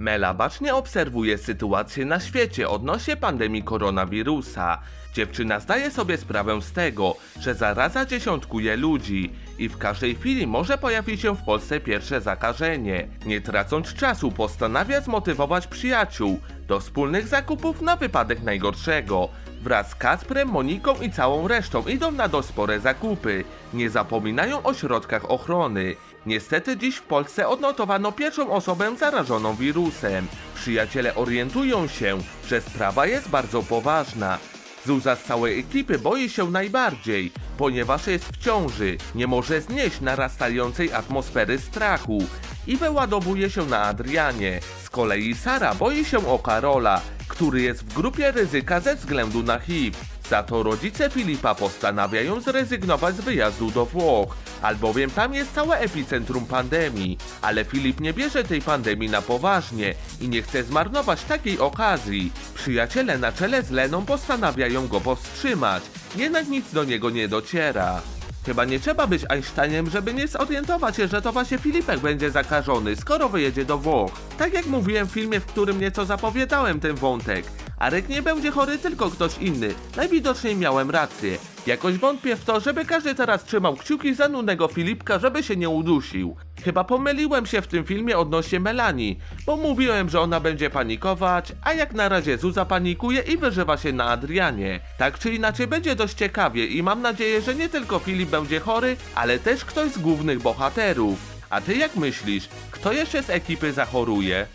Mela bacznie obserwuje sytuację na świecie odnośnie pandemii koronawirusa. Dziewczyna zdaje sobie sprawę z tego, że zaraza dziesiątkuje ludzi i w każdej chwili może pojawić się w Polsce pierwsze zakażenie. Nie tracąc czasu postanawia zmotywować przyjaciół do wspólnych zakupów na wypadek najgorszego. Wraz z Kasprem, Moniką i całą resztą idą na dość spore zakupy. Nie zapominają o środkach ochrony. Niestety dziś w Polsce odnotowano pierwszą osobę zarażoną wirusem. Przyjaciele orientują się, że sprawa jest bardzo poważna. Zuza z całej ekipy boi się najbardziej, ponieważ jest w ciąży, nie może znieść narastającej atmosfery strachu i wyładowuje się na Adrianie. Z kolei Sara boi się o Karola, który jest w grupie ryzyka ze względu na HIV. Za to rodzice Filipa postanawiają zrezygnować z wyjazdu do Włoch, albowiem tam jest całe epicentrum pandemii. Ale Filip nie bierze tej pandemii na poważnie i nie chce zmarnować takiej okazji. Przyjaciele na czele z Leną postanawiają go powstrzymać, jednak nic do niego nie dociera. Chyba nie trzeba być Einsteinem, żeby nie zorientować się, że to właśnie Filipek będzie zakażony, skoro wyjedzie do Włoch. Tak jak mówiłem w filmie, w którym nieco zapowiadałem ten wątek. Arek nie będzie chory, tylko ktoś inny. Najwidoczniej miałem rację. Jakoś wątpię w to, żeby każdy teraz trzymał kciuki za nudnego Filipka, żeby się nie udusił. Chyba pomyliłem się w tym filmie odnośnie Melanii, bo mówiłem, że ona będzie panikować, a jak na razie Zuza panikuje i wyżywa się na Adrianie. Tak czy inaczej będzie dość ciekawie i mam nadzieję, że nie tylko Filip będzie chory, ale też ktoś z głównych bohaterów. A ty jak myślisz, kto jeszcze z ekipy zachoruje?